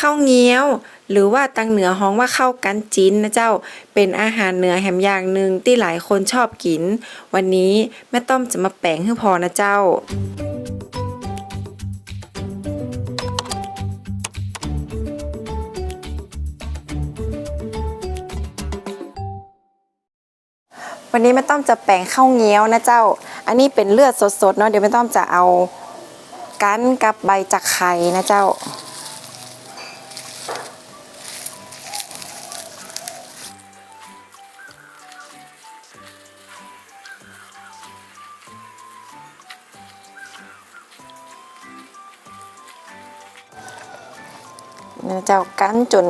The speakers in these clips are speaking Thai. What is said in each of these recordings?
ข้าวเงี้ยว หรือว่าตังเหนือฮ้องว่าข้าวกันจิ้นนะเจ้า เป็นอาหารเหนือแหมอย่างหนึ่งที่หลายคนชอบกิน วันนี้แม่ต้อมจะมาแปลงให้พอนะเจ้าวันนี้แม่ต้อมจะแปลงข้าวเงี้ยวนะเจ้า อันนี้เป็นเลือดสดๆเนาะเดี๋ยวแม่ต้อมจะเอา กันกับใบจากไข่นะเจ้า นะเจ้ากันจน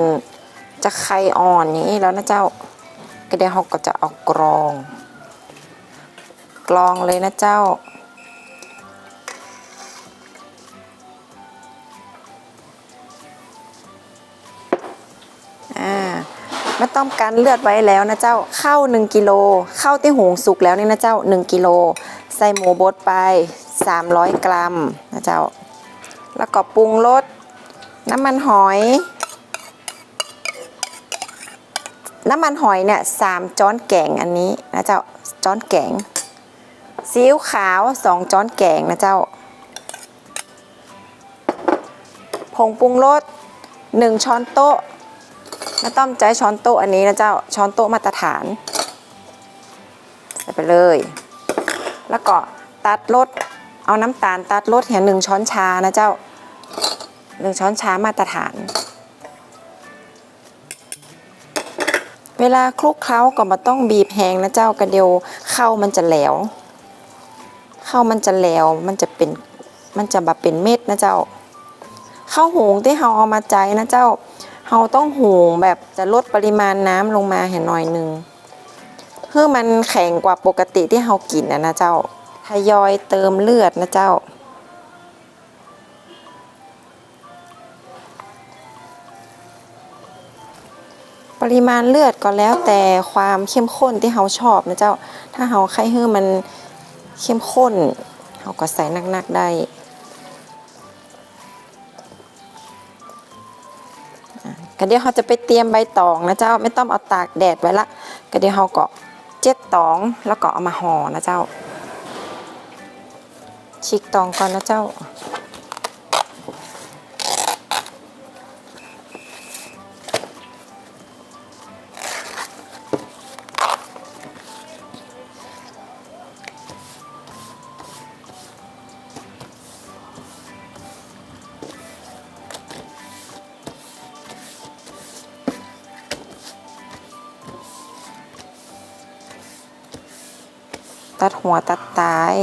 จะไข่อ่อนอย่างนี้แล้วนะเจ้าก็เดี๋ยวเราก็จะเอากรอง กรองเลยนะเจ้า อ่าไม่ต้องการเลือดไว้แล้วนะเจ้าข้าว1กิโลข้าวที่หุงสุกแล้วนี่นะเจ้า 1กิโลใส่หมูบดไป 300 กรัมนะเจ้า แล้วก็ปรุงรส น้ำมันหอย น้ำมันหอยเนี่ยสามจ้อนแกงอันนี้นะเจ้าจ้อนแกงซีอิ๊วขาวสองจ้อนแกงนะเจ้า ผงปรุงรสหนึ่งช้อนโต๊ะน้าต้อมใจช้อนโต๊ะอันนี้นะเจ้าช้อนโต๊ะมาตรฐานใส่ไปเลย แล้วก็ตัดรสเอาน้ำตาลตัดรสเหี่ยหนึ่งช้อนชานะเจ้า หนึ่งช้อนชามาตรฐาน เวลาคลุกเคล้าก็มาต้องบีบแห้งนะเจ้ากระเดียวข้าวมันจะแหลวข้าวมันจะแหลวมันจะเป็นมันจะแบบเป็นเม็ดนะเจ้าข้าวหุงที่เราเอามาใจนะเจ้าเราต้องหุงแบบจะลดปริมาณน้ำลงมาเห็นหน่อยหนึ่งเพื่อมันแข็งกว่าปกติที่เรากินนะนะเจ้าทยอยเติมเลือดนะเจ้า ปริมาณเลือดก็แล้วแต่ความเข้มข้นที่เราชอบนะเจ้า ถ้าเราใครให้มันเข้มข้นเราก็ใส่นักๆได้อะก็เดี๋ยวเราจะไปเตรียมใบตองนะเจ้าไม่ต้องเอาตากแดดไว้ละก็เดี๋ยวเราก็เจ็ดตองแล้วก็เอามาห่อนะเจ้าฉีกตองก่อนนะเจ้า ตัดหัวตัดท้าย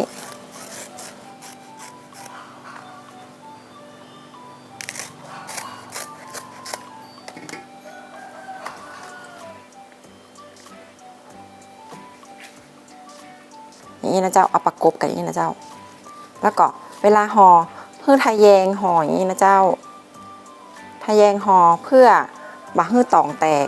อย่างนี้นะเจ้าเอาประกบกันอย่างนี้นะเจ้า แล้วก็เวลาห่อเพื่อทะแยงห่ออย่างนี้นะเจ้าทะแยงห่อเพื่อบะฮื้อตองแตก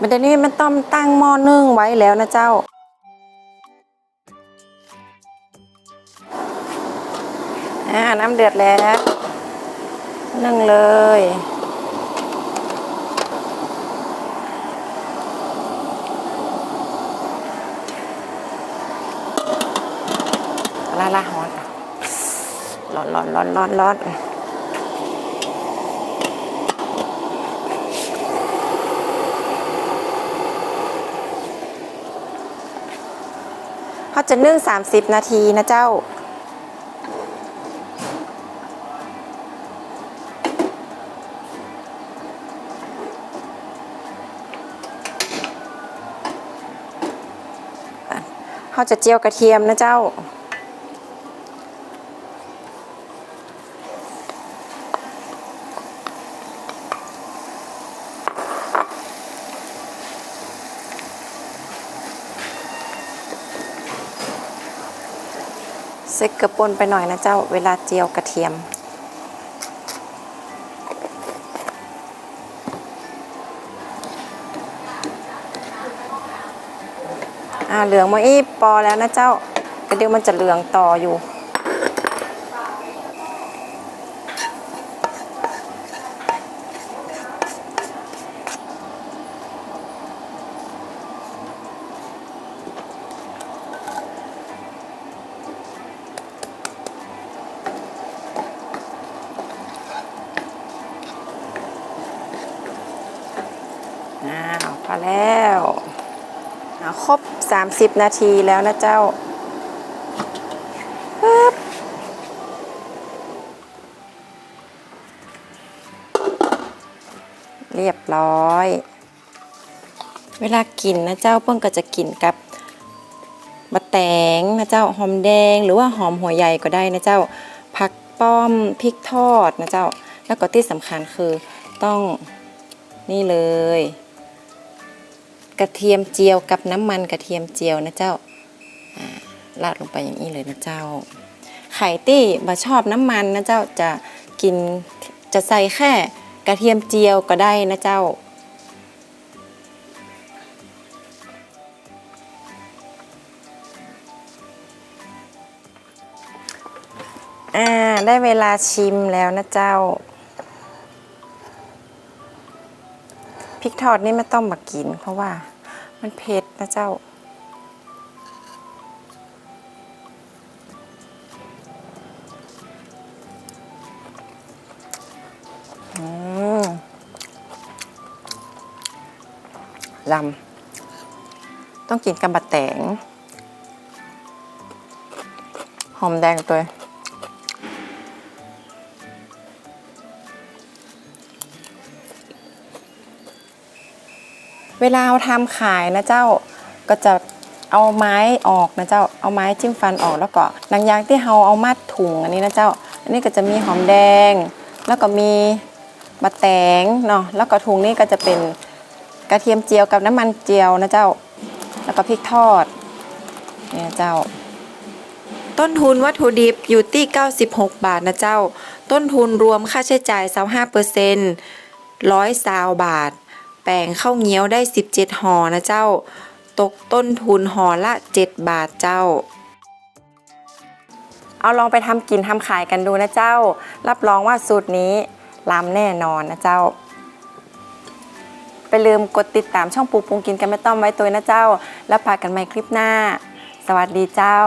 มันเดี๋ยนี้มันต้องตั้งหม้อนึ่งไว้แล้วนะเจ้า อ่า น้ำเดือดแล้ว นึ่งเลย ละละฮอนร้อนร้อนร้อนร้อนร้อน เขาจะนึ่ง 30 นาทีนะเจ้า เขาจะเจียวกระเทียมนะเจ้า ใส่เกลือป่นไปหน่อยนะเจ้าเวลาเจียวกระเทียม อ่าเหลืองมาอีปอแล้วนะเจ้าก็เดี๋ยวมันจะเหลืองต่ออยู่ แล้วอ่าครบ 30 นาทีแล้วนะเจ้าปึ๊บเรียบร้อย เวลากินนะเจ้าเปิ้งก็จะกินกับบะแตงนะเจ้าหอมแดงหรือว่าหอมหัวใหญ่ก็ได้นะเจ้าผักป้อมพริกทอดนะเจ้า แล้วก็ที่สำคัญคือต้องนี่เลย กระเทียมเจียวกับน้ำมันกระเทียมเจียวนะเจ้าราดลงไปอย่างนี้เลยนะเจ้า ไข่ตี้บะชอบน้ำมันนะเจ้าจะกินจะใส่แค่กระเทียมเจียวก็ได้นะเจ้า อ่า ได้เวลาชิมแล้วนะเจ้า ริกทอดนี่ไม่ต้องมากิน เพราะว่ามันเผ็ดนะเจ้า อืมลำ ต้องกินกับบะแตง หอมแดงตัว เวลาเอาทำขายนะเจ้าก็จะเอาไม้ออกนะเจ้า เอาไม้จิ้มฟันออกแล้วก็หนังยางที่เราเอามัดถุงอันนี้นะเจ้า อันนี้ก็จะมีหอมแดง แล้วก็มีบะแตงเนาะ แล้วก็ถุงนี้ก็จะเป็นกระเทียมเจียวกับน้ำมันเจียวนะเจ้า แล้วก็พริกทอดเนี่ยนะเจ้า ต้นทุนวัตถุดิบอยู่ที่ 96 บาทนะเจ้า ต้นทุนรวมค่าใช้จ่าย 25%ร้อยซาวบาท แป้งข้าวเงี้ยวได้ 17ห่อนะเจ้า ตกต้นทุนห่อละ 7 บาทเจ้า เอาลองไปทำกินทำขายกันดูนะเจ้า รับรองว่าสูตรนี้ล้ำแน่นอนนะเจ้าไปลืมกดติดตามช่องปูปรุงกินกันไม่ต้องไว้ตัวนะเจ้า แล้วพากันใหม่คลิปหน้า สวัสดีเจ้า